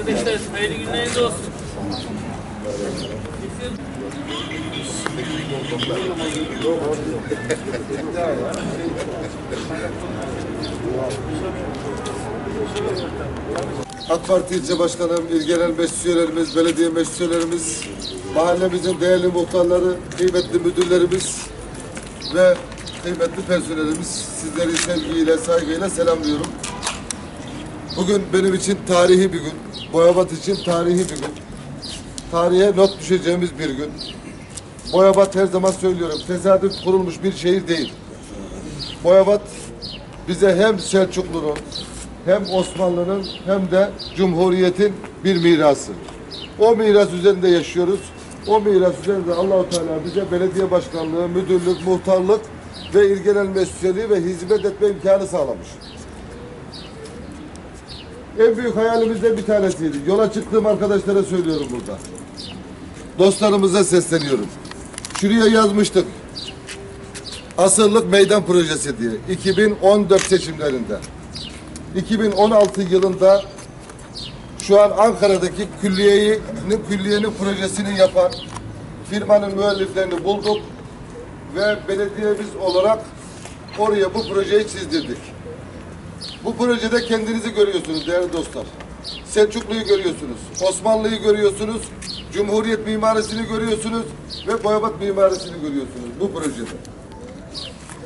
Arkadaşlar hayırlı günleriniz. AK Parti ilçe başkanım, il genel meclis belediye meclis mahallemizin değerli muhtarları, kıymetli müdürlerimiz ve kıymetli personelimiz sizleri sevgiyle, saygıyla selamlıyorum. Bugün benim için tarihi bir gün. Boyabat için tarihi bir gün. Tarihe not düşeceğimiz bir gün. Boyabat her zaman söylüyorum, tesadüf kurulmuş bir şehir değil. Boyabat bize hem Selçuklu'nun hem Osmanlı'nın hem de Cumhuriyet'in bir mirası. O miras üzerinde yaşıyoruz. O miras üzerinde Allahu Teala bize belediye başkanlığı, müdürlük, muhtarlık ve il genel mesleği ve hizmet etme imkanı sağlamış. En büyük hayalimizden bir tanesiydi. Yola çıktığım arkadaşlara söylüyorum burada. Dostlarımıza sesleniyorum. Şuraya yazmıştık. Asırlık Meydan Projesi diye 2014 seçimlerinde. 2016 yılında şu an Ankara'daki külliyenin külliyenin projesini yapan firmanın müelliflerini bulduk ve belediyemiz olarak oraya bu projeyi çizdirdik. Bu projede kendinizi görüyorsunuz değerli dostlar. Selçuklu'yu görüyorsunuz, Osmanlı'yı görüyorsunuz, Cumhuriyet mimarisini görüyorsunuz ve Boyabat mimarisini görüyorsunuz bu projede.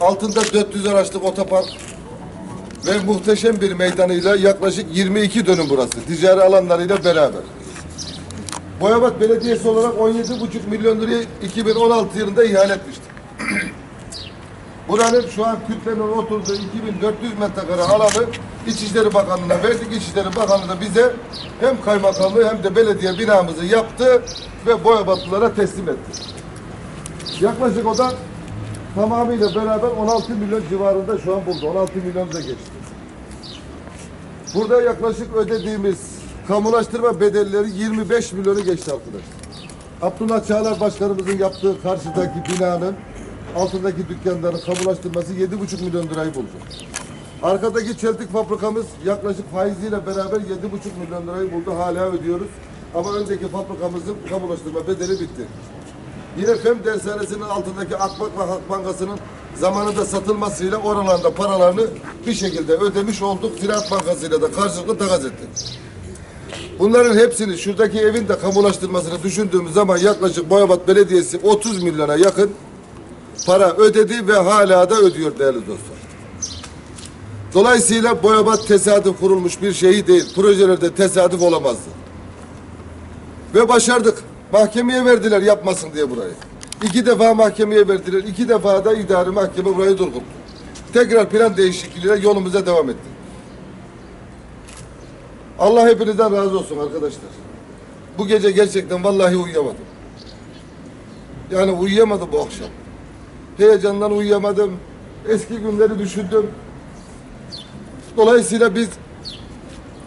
Altında 400 araçlık otopark ve muhteşem bir meydanıyla yaklaşık 22 dönüm burası. Ticari alanlarıyla beraber. Boyabat Belediyesi olarak 17,5 milyon lirayı 2016 yılında ihale etmişti. Buranın şu an kütlenin oturduğu 2400 metrekare alanı İçişleri Bakanlığı'na verdik. İçişleri Bakanlığı da bize hem kaymakamlığı hem de belediye binamızı yaptı ve Boyabatlılara teslim etti. Yaklaşık o da tamamıyla beraber 16 milyon civarında şu an buldu. 16 milyon da geçti. Burada yaklaşık ödediğimiz kamulaştırma bedelleri 25 milyonu geçti arkadaşlar. Abdullah Çağlar Başkanımızın yaptığı karşıdaki binanın altındaki dükkanların kamulaştırması 7,5 milyon lirayı buldu. Arkadaki çeltik fabrikamız yaklaşık faiziyle beraber 7,5 milyon lirayı buldu. Hala ödüyoruz. Ama önceki fabrikamızın kamulaştırma bedeli bitti. Yine FEM dershanesinin altındaki Akbank ve Halk Bankası'nın zamanında satılmasıyla oralarda paralarını bir şekilde ödemiş olduk. Ziraat Bankası'yla da karşılıklı takas ettik. Bunların hepsini şuradaki evin de kamulaştırmasını düşündüğümüz zaman yaklaşık Boyabat Belediyesi 30 milyona yakın para ödedi ve hala da ödüyor değerli dostlar. Dolayısıyla Boyabat tesadüf kurulmuş bir şey değil. Projelerde tesadüf olamazdı. Ve başardık. Mahkemeye verdiler yapmasın diye burayı. İki defa mahkemeye verdiler. iki defa da idari mahkeme burayı durdurdu. Tekrar plan değişikliğiyle yolumuza devam ettik. Allah hepinizden razı olsun arkadaşlar. Bu gece gerçekten vallahi uyuyamadım. Yani uyuyamadım bu akşam. Heyecandan uyuyamadım. Eski günleri düşündüm. Dolayısıyla biz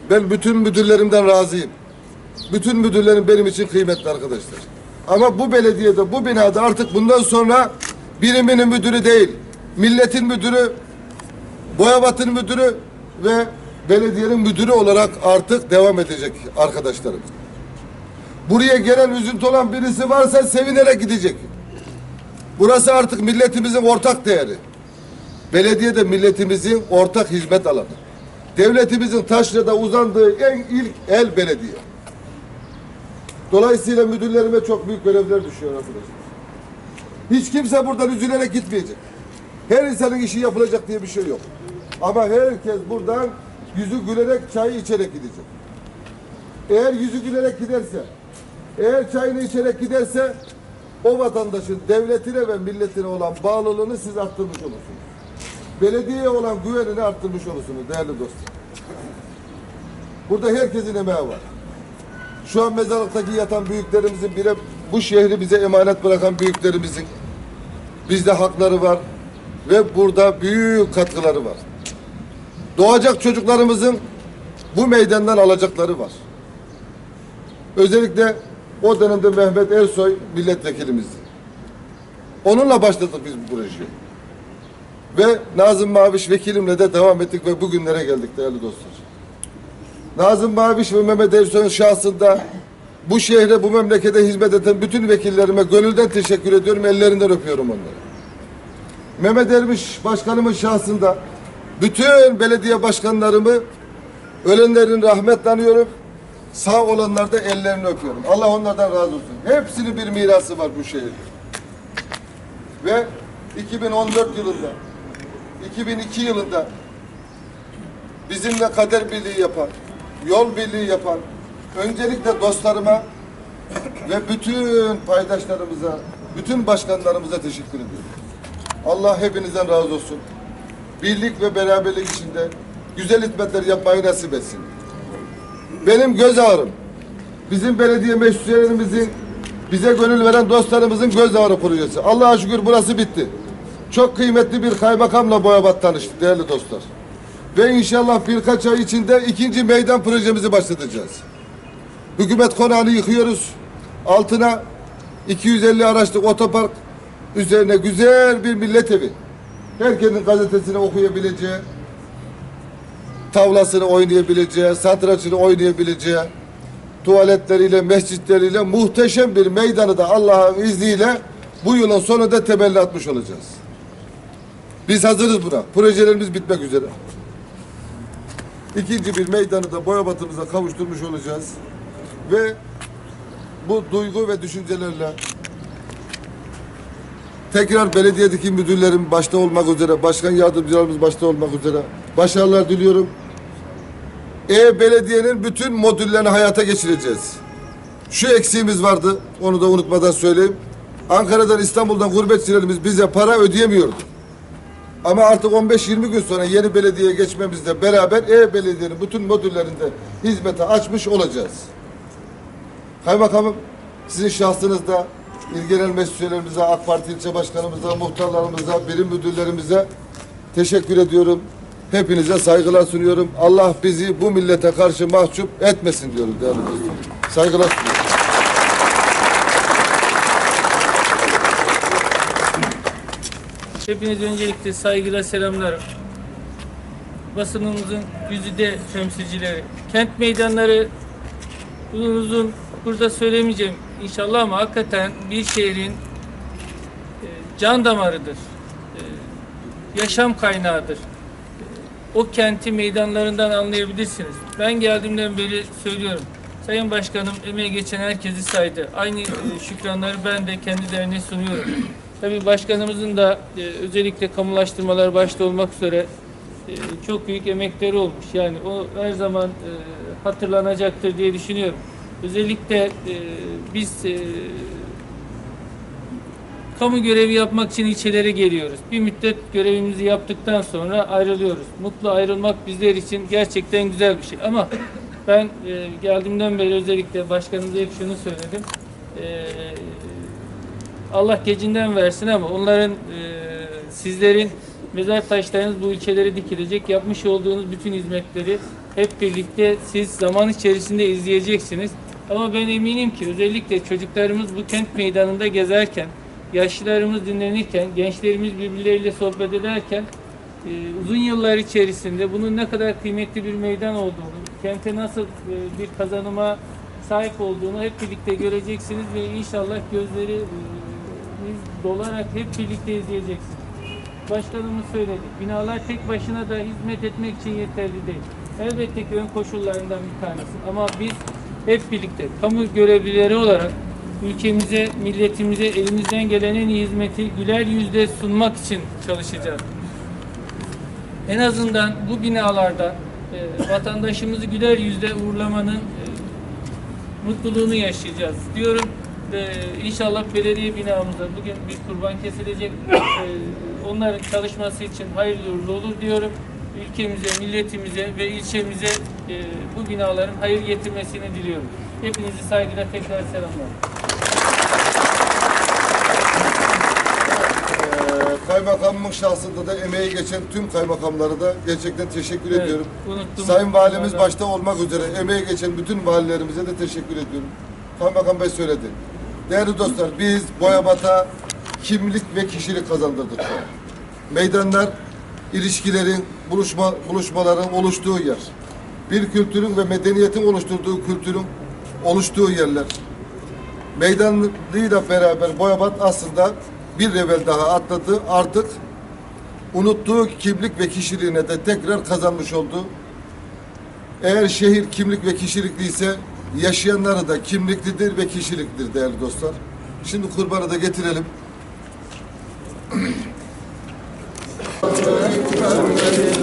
ben bütün müdürlerimden razıyım. Bütün müdürlerim benim için kıymetli arkadaşlar. Ama bu belediyede, bu binada artık bundan sonra biriminin müdürü değil, milletin müdürü, Boyabat'ın müdürü ve belediyenin müdürü olarak artık devam edecek arkadaşlarım. Buraya gelen üzüntü olan birisi varsa sevinerek gidecek. Burası artık milletimizin ortak değeri. Belediye de milletimizin ortak hizmet alanı. Devletimizin taşrada uzandığı en ilk el belediye. Dolayısıyla müdürlerime çok büyük görevler düşüyor arkadaşlar. Hiç kimse buradan üzülerek gitmeyecek. Her insanın işi yapılacak diye bir şey yok. Ama herkes buradan yüzü gülerek çayı içerek gidecek. Eğer yüzü gülerek giderse, eğer çayını içerek giderse o vatandaşın devletine ve milletine olan bağlılığını siz arttırmış olursunuz. Belediyeye olan güvenini arttırmış olursunuz değerli dostlar. Burada herkesin emeği var. Şu an mezarlıktaki yatan büyüklerimizin bile bu şehri bize emanet bırakan büyüklerimizin bizde hakları var ve burada büyük katkıları var. Doğacak çocuklarımızın bu meydandan alacakları var. Özellikle o dönemde Mehmet Ersoy milletvekilimizdi. Onunla başladık biz bu projeyi. Ve Nazım Maviş vekilimle de devam ettik ve bugünlere geldik değerli dostlar. Nazım Maviş ve Mehmet Ersoy'un şahsında bu şehre, bu memlekete hizmet eden bütün vekillerime gönülden teşekkür ediyorum. Ellerinden öpüyorum onları. Mehmet Ermiş Başkanımın şahsında bütün belediye başkanlarımı ölenlerin rahmetle anıyorum. Sağ olanlar da ellerini öpüyorum. Allah onlardan razı olsun. Hepsinin bir mirası var bu şehirde. Ve 2014 yılında 2002 yılında bizimle kader birliği yapan, yol birliği yapan öncelikle dostlarıma ve bütün paydaşlarımıza, bütün başkanlarımıza teşekkür ediyorum. Allah hepinizden razı olsun. Birlik ve beraberlik içinde güzel hizmetler yapmayı nasip etsin. Benim göz ağrım, bizim belediye meşruiyetlerimizin bize gönül veren dostlarımızın göz ağrı projesi. Allah'a şükür burası bitti. Çok kıymetli bir kaymakamla Boyabat tanıştık değerli dostlar. Ve inşallah birkaç ay içinde ikinci meydan projemizi başlatacağız. Hükümet konağını yıkıyoruz. Altına 250 araçlık otopark üzerine güzel bir millet evi. Herkesin gazetesini okuyabileceği, tavlasını oynayabileceği, satrançını oynayabileceği, tuvaletleriyle, mescitleriyle muhteşem bir meydanı da Allah'ın izniyle bu yılın sonunda temelli atmış olacağız. Biz hazırız buna. Projelerimiz bitmek üzere. İkinci bir meydanı da Boyabat'ımıza kavuşturmuş olacağız. Ve bu duygu ve düşüncelerle tekrar belediyedeki müdürlerim başta olmak üzere, başkan yardımcılarımız başta olmak üzere başarılar diliyorum. E-Belediye'nin bütün modüllerini hayata geçireceğiz. Şu eksiğimiz vardı, onu da unutmadan söyleyeyim. Ankara'dan İstanbul'dan gurbetçilerimiz bize para ödeyemiyordu. Ama artık 15-20 gün sonra yeni belediyeye geçmemizle beraber E-Belediye'nin bütün modüllerinde hizmete açmış olacağız. Kaymakamım sizin şahsınızda İl Genel Meclislerimize, AK Parti ilçe başkanımıza, muhtarlarımıza, birim müdürlerimize teşekkür ediyorum. Hepinize saygılar sunuyorum. Allah bizi bu millete karşı mahcup etmesin diyorum değerli dostum. Saygılar sunuyorum. Hepiniz öncelikle saygıyla selamlarım. Basınımızın güzide temsilcileri. Kent meydanları uzun uzun burada söylemeyeceğim inşallah ama hakikaten bir şehrin e, can damarıdır. E, yaşam kaynağıdır. O kenti meydanlarından anlayabilirsiniz. Ben geldiğimden beri söylüyorum. Sayın Başkanım emeği geçen herkesi saydı. Aynı e, şükranları ben de kendi derneğe sunuyorum. Tabii başkanımızın da e, özellikle kamulaştırmalar başta olmak üzere e, çok büyük emekleri olmuş. Yani o her zaman hatırlanacaktır diye düşünüyorum. Özellikle biz kamu görevi yapmak için ilçelere geliyoruz. Bir müddet görevimizi yaptıktan sonra ayrılıyoruz. Mutlu ayrılmak bizler için gerçekten güzel bir şey. Ama ben e, geldiğimden beri özellikle başkanımıza hep şunu söyledim. E, Allah gecinden versin ama onların e, sizlerin mezar taşlarınız bu ülkelere dikilecek. Yapmış olduğunuz bütün hizmetleri hep birlikte siz zaman içerisinde izleyeceksiniz. Ama ben eminim ki özellikle çocuklarımız bu kent meydanında gezerken, yaşlılarımız dinlenirken, gençlerimiz birbirleriyle sohbet ederken e, uzun yıllar içerisinde bunun ne kadar kıymetli bir meydan olduğunu, kente nasıl e, bir kazanıma sahip olduğunu hep birlikte göreceksiniz ve inşallah gözleri e, dolarak hep birlikte izleyeceksiniz. Başkanımız söyledi. Binalar tek başına da hizmet etmek için yeterli değil. Elbette ki ön koşullarından bir tanesi. Ama biz hep birlikte kamu görevlileri olarak ülkemize, milletimize elimizden gelen en iyi hizmeti güler yüzle sunmak için çalışacağız. En azından bu binalarda e, vatandaşımızı güler yüzle uğurlamanın e, mutluluğunu yaşayacağız diyorum. Ve inşallah belediye binamıza bugün bir kurban kesilecek. E, onların çalışması için hayırlı uğurlu olur diyorum. Ülkemize, milletimize ve ilçemize e, bu binaların hayır getirmesini diliyorum. Hepinizi saygıyla tekrar selamlar. Kaymakamımın şahsında da emeği geçen tüm kaymakamlara da gerçekten teşekkür Evet, ediyorum. unuttum. Sayın Valimiz Onlardan- başta olmak üzere emeği geçen bütün valilerimize de teşekkür ediyorum. Kaymakam Bey söyledi. Değerli dostlar biz Boyabat'a kimlik ve kişilik kazandırdık. Meydanlar ilişkilerin, buluşma, buluşmaların oluştuğu yer. bir kültürün ve medeniyetin oluşturduğu kültürün oluştuğu yerler. Meydanlıyla beraber Boyabat aslında bir level daha atladı. Artık unuttuğu kimlik ve kişiliğine de tekrar kazanmış oldu. Eğer şehir kimlik ve kişilikliyse yaşayanları da kimliklidir ve kişiliklidir değerli dostlar. Şimdi kurbanı da getirelim.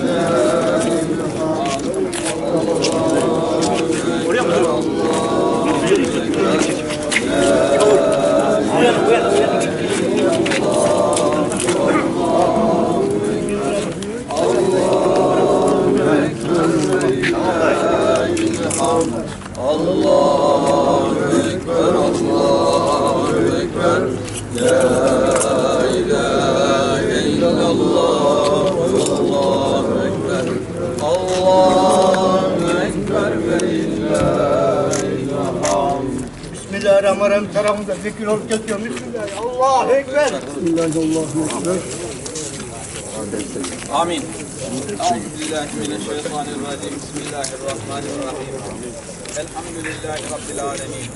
Marem tarafında zikir olup geçiyor. Bismillahirrahmanirrahim. Allah ekber. Bismillahirrahmanirrahim. Amin. Euzubillahimineşşeytanirracim. Bismillahirrahmanirrahim. Elhamdülillahi Rabbil alemin.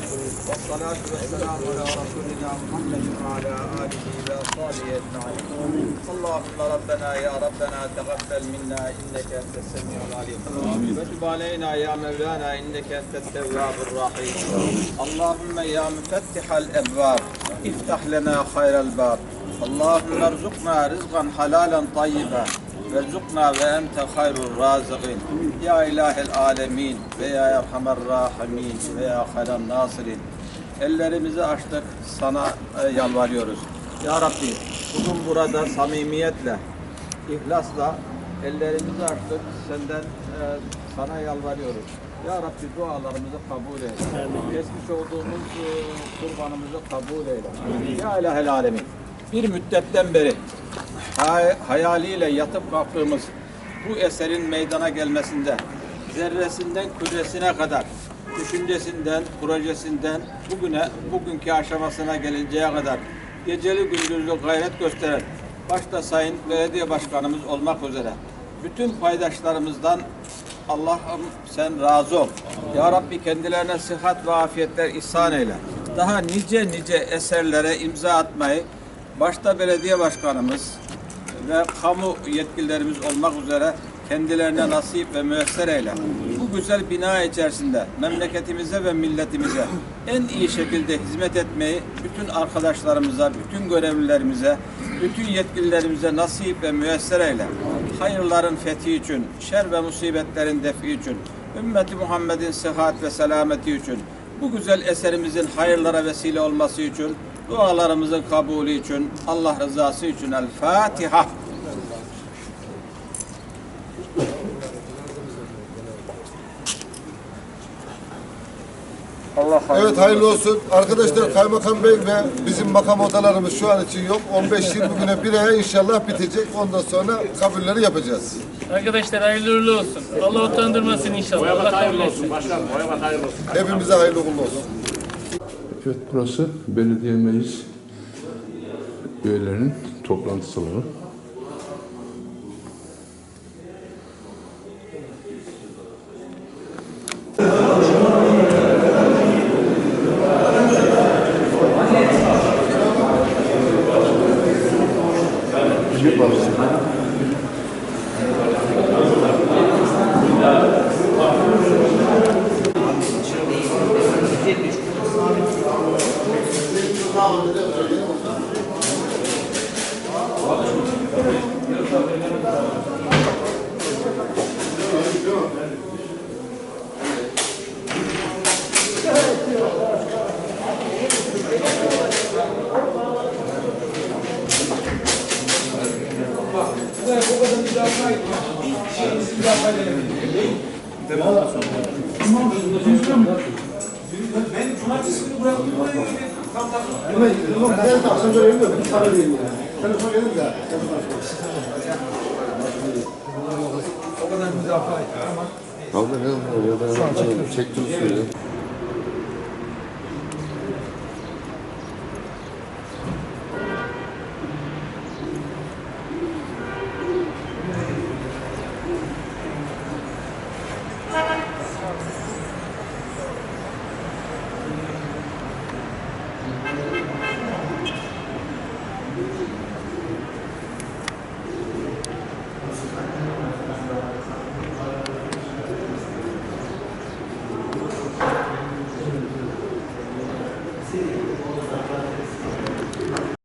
Ve salatu ve selamu ala Resulina Muhammedin ala alihi ve sahbihi ecma'in. اللهم ربنا يا ربنا تقبل منا إنك أنت السميع العليم وتب علينا يا مولانا إنك أنت التواب الرحيم اللهم يا مفتح الأبواب افتح لنا خير الباب اللهم ارزقنا رزقا حلالا طيبا وارزقنا وانت خير الرازقين يا اله الalemin ve ya erhamer rahimin ve ya hayran nasirin ellerimizi açtık sana e, yalvarıyoruz ya Rabbi bugün burada samimiyetle ihlasla ellerimizi açtık senden e, sana yalvarıyoruz ya Rabbi dualarımızı kabul eyle. Geçmiş olduğumuz e, kurbanımızı kabul eyle. Ya ilahel alemin. Bir müddetten beri hay- hayaliyle yatıp kalktığımız bu eserin meydana gelmesinde zerresinden küresine kadar düşüncesinden, projesinden bugüne, bugünkü aşamasına gelinceye kadar geceli gündüzlü gayret gösteren başta Sayın Belediye Başkanımız olmak üzere bütün paydaşlarımızdan Allah'ım sen razı ol. Ya Rabbi kendilerine sıhhat ve afiyetler ihsan eyle. Daha nice nice eserlere imza atmayı başta belediye başkanımız ve kamu yetkililerimiz olmak üzere kendilerine nasip ve müesser eyle. Bu güzel bina içerisinde memleketimize ve milletimize en iyi şekilde hizmet etmeyi bütün arkadaşlarımıza, bütün görevlilerimize, bütün yetkililerimize nasip ve müesser eyle. Hayırların fethi için, şer ve musibetlerin defi için, ümmeti Muhammed'in sıhhat ve selameti için, bu güzel eserimizin hayırlara vesile olması için, dualarımızın kabulü için, Allah rızası için El Fatiha. Allah Evet hayırlı olsun. Arkadaşlar Kaymakam Bey ve bizim makam odalarımız şu an için yok. 15-20 güne bir aya inşallah bitecek. Ondan sonra kabulleri yapacağız. Arkadaşlar hayırlı uğurlu olsun. Allah utandırmasın inşallah. Allah kabul etsin. Hepimize hayırlı uğurlu olsun. Evet burası belediye meclis üyelerinin toplantı salonu. Obrigado. Abla ne oldu ya? Ben çektim suyu.